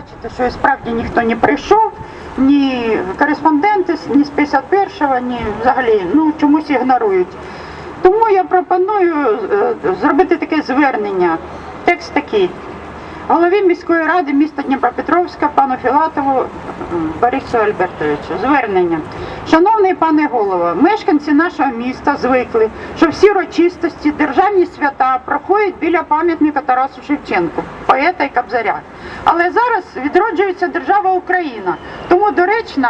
бачите, що і справді ніхто не прийшов, ні кореспонденти, ні з 51-го, ні взагалі ну, чомусь ігнорують. Тому я пропоную е, зробити таке звернення. Текст такий. Голові міської ради міста Дніпропетровська пану Філатову Борису Альбертовичу. Звернення. Шановний пане голово, мешканці нашого міста звикли, що всі урочистості, державні свята проходять біля пам'ятника Тарасу Шевченку, поета і кобзаря. Але зараз відроджується держава Україна, тому доречно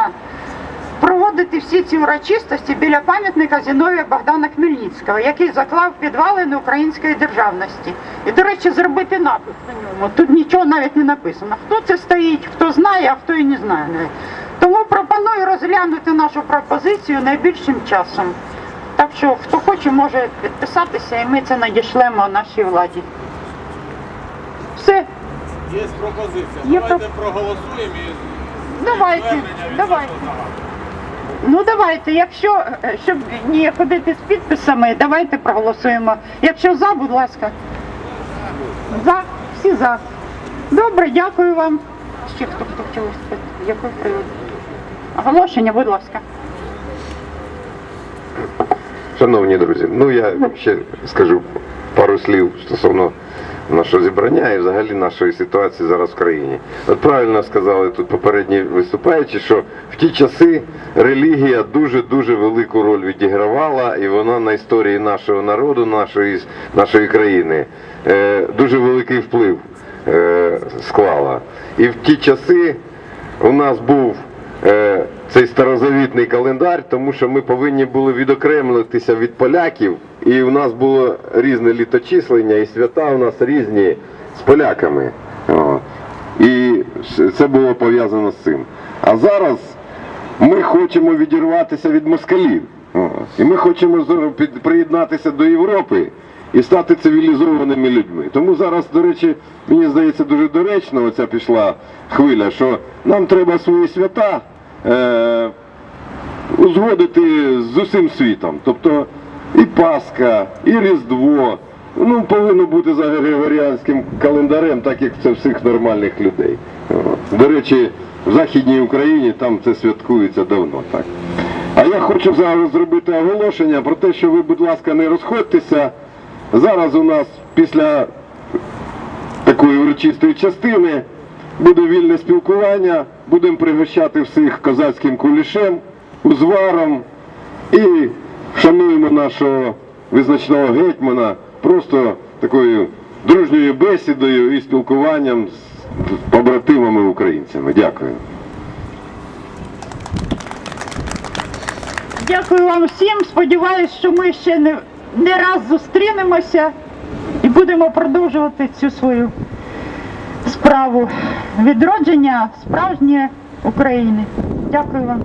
проводити всі ці урочистості біля пам'ятника Зіновія Богдана Хмельницького, який заклав підвалини української державності. І, до речі, зробити напис на ньому. Тут нічого навіть не написано. Хто це стоїть, хто знає, а хто і не знає. навіть. Тому пропоную розглянути нашу пропозицію найбільшим часом. Так що, хто хоче, може підписатися, і ми це надішлемо нашій владі. Все, Є пропозиція. Є Давайте проп- проголосуємо і Давайте, давайте. Ну давайте, якщо е, щоб не ходити з підписами, давайте проголосуємо. Якщо за, будь ласка. За, всі за. Добре, дякую вам. Ще хто хто хотів? Який привід? Оголошення, будь ласка. Шановні друзі, ну я ще скажу пару слів стосовно нашого зібрання і взагалі нашої ситуації зараз в країні. От правильно сказали тут попередні виступаючі, що в ті часи релігія дуже-дуже велику роль відігравала, і вона на історії нашого народу, нашої, нашої країни е, дуже великий вплив е, склала. І в ті часи у нас був цей старозавітний календар, тому що ми повинні були відокремлитися від поляків, і у нас було різне літочислення, і свята у нас різні з поляками. І це було пов'язано з цим. А зараз ми хочемо відірватися від москалів. І ми хочемо приєднатися до Європи і стати цивілізованими людьми. Тому зараз, до речі, мені здається, дуже доречно оця пішла хвиля, що нам треба свої свята е, узгодити з усім світом. Тобто і Пасха, і Різдво. Ну, повинно бути за Григоріанським календарем, так як це всіх нормальних людей. До речі, в Західній Україні там це святкується давно. так. А я хочу зараз зробити оголошення про те, що ви, будь ласка, не розходьтеся. Зараз у нас після такої урочистої частини буде вільне спілкування, будемо пригощати всіх козацьким кулішем, узваром і шануємо нашого визначного гетьмана просто такою дружньою бесідою і спілкуванням з побратимами українцями. Дякую. Дякую вам всім. Сподіваюсь, що ми ще не, не раз зустрінемося і будемо продовжувати цю свою справу відродження справжньої України. Дякую вам.